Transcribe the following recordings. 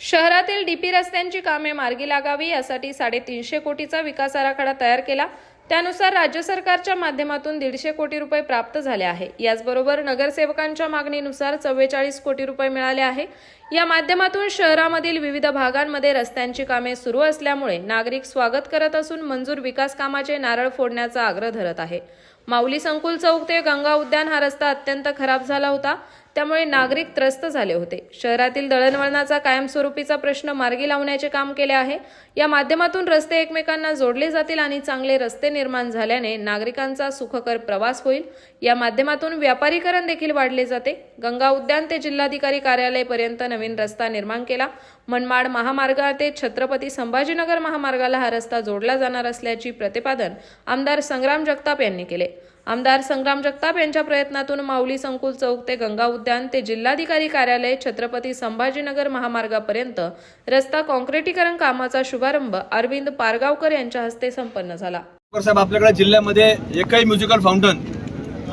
शहरातील डीपी रस्त्यांची कामे मार्गी लागावी यासाठी साडेतीनशे कोटीचा विकास आराखडा तयार केला. त्यानुसार राज्य सरकारच्या माध्यमातून दीडशे कोटी रुपये प्राप्त झाले आहे. याचबरोबर नगरसेवकांच्या मागणीनुसार चव्वेचाळीस कोटी रुपये मिळाले आहे. या माध्यमातून शहरामधील विविध भागांमध्ये रस्त्यांची कामे सुरू असल्यामुळे नागरिक स्वागत करत असून मंजूर विकास कामाचे नारळ फोडण्याचा आग्रह धरत आहे. माऊली संकुल चौक ते गंगा उद्यान हा रस्ता अत्यंत खराब झाला होता. त्यामुळे नागरिक त्रस्त झाले होते. शहरातील दळणवळणाचा कायमस्वरूपीचा प्रश्न मार्गी लावण्याचे काम केले आहे. या माध्यमातून रस्ते एकमेकांना जोडले जातील आणि चांगले रस्ते निर्माण झाल्याने नागरिकांचा सुखकर प्रवास होईल. या माध्यमातून व्यापारीकरण देखील वाढले जाते. गंगा उद्यान ते जिल्हाधिकारी कार्यालयपर्यंत नवीन रस्ता निर्माण केला. मनमाड महामार्ग ते छत्रपती संभाजीनगर महामार्गाला हा रस्ता जोडला जाणार असल्याची प्रतिपादन आमदार संग्राम जगताप यांनी केले. आमदार संग्राम जगताप यांच्या प्रयत्नातून माऊली संकुल चौक ते गंगा उद्यान ते जिल्हाधिकारी कार्यालय छत्रपती संभाजीनगर महामार्गापर्यंत रस्ता काँक्रिटीकरण कामाचा शुभारंभ अरविंद पारगावकर यांच्या हस्ते संपन्न झाला. साहेब आपल्याकडे जिल्ह्यामध्ये एकही म्युझिकल फाउंटन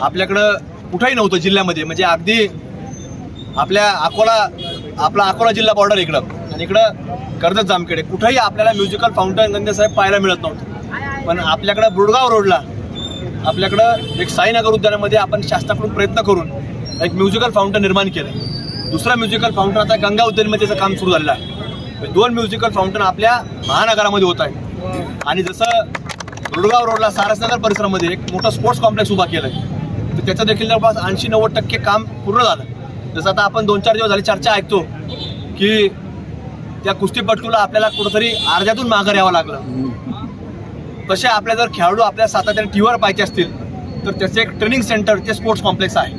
आपल्याकडं कुठंही नव्हतं जिल्ह्यामध्ये. म्हणजे अगदी आपल्या अकोला आपला अकोला जिल्हा बॉर्डर इकडं. आणि इकडं कर्जत जामखेड. कुठंही आपल्याला म्युझिकल फाउंटन गंगे साहेब पाहायला मिळत नव्हतं. पण आपल्याकडं बुडगाव रोडला आपल्याकडं एक साईनगर उद्यानामध्ये आपण शासनाकडून प्रयत्न करून एक म्युझिकल फाउंटन निर्माण केलं दुसरा म्युझिकल फाउंटन आता गंगा उद्यानमध्ये त्याचं काम सुरू झालेलं आहे. दोन म्युझिकल फाउंटन आपल्या महानगरामध्ये होत आहे आणि जसं रुडगाव रोडला सारसनगर परिसरामध्ये एक मोठं स्पोर्ट्स कॉम्प्लेक्स उभा केलं आहे त्याचं देखील जवळपास ऐंशी नव्वद टक्के काम पूर्ण झालं. जसं आता आपण दोन चार दिवस झाले चर्चा ऐकतो की त्या कुस्तीपटूला आपल्याला कुठंतरी अर्ध्यातून माघार यावं लागलं. तसे आपल्या जर खेळाडू आपल्या सातत्याने टीव्हीवर पाहिजे असतील तर त्याचं एक ट्रेनिंग सेंटर ते स्पोर्ट्स कॉम्प्लेक्स आहे.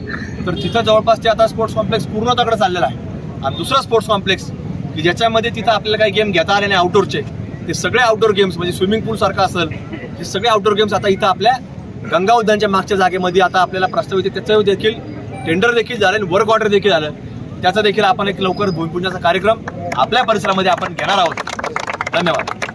तर तिथं जवळपास ते आता स्पोर्ट्स कॉम्प्लेक्स पूर्ण तकडं चाललेलं आहे. आणि दुसरं स्पोर्ट्स कॉम्प्लेक्स की ज्याच्यामध्ये तिथं आपल्याला काही गेम घेता आले नाही आउटडोरचे ते सगळे आउटडोर गेम्स म्हणजे स्विमिंग पूलसारखं असेल हे सगळे आउटडोर गेम्स आता इथं आपल्या गंगा उद्यानच्या मागच्या जागेमध्ये आता आपल्याला प्रस्तावित त्याचं देखील टेंडर देखील झालं आणि वर्क ऑर्डर देखील झालं. त्याचा देखील आपण एक लवकर भूमिपूजनाचा कार्यक्रम आपल्या परिसरामध्ये आपण घेणार आहोत. धन्यवाद.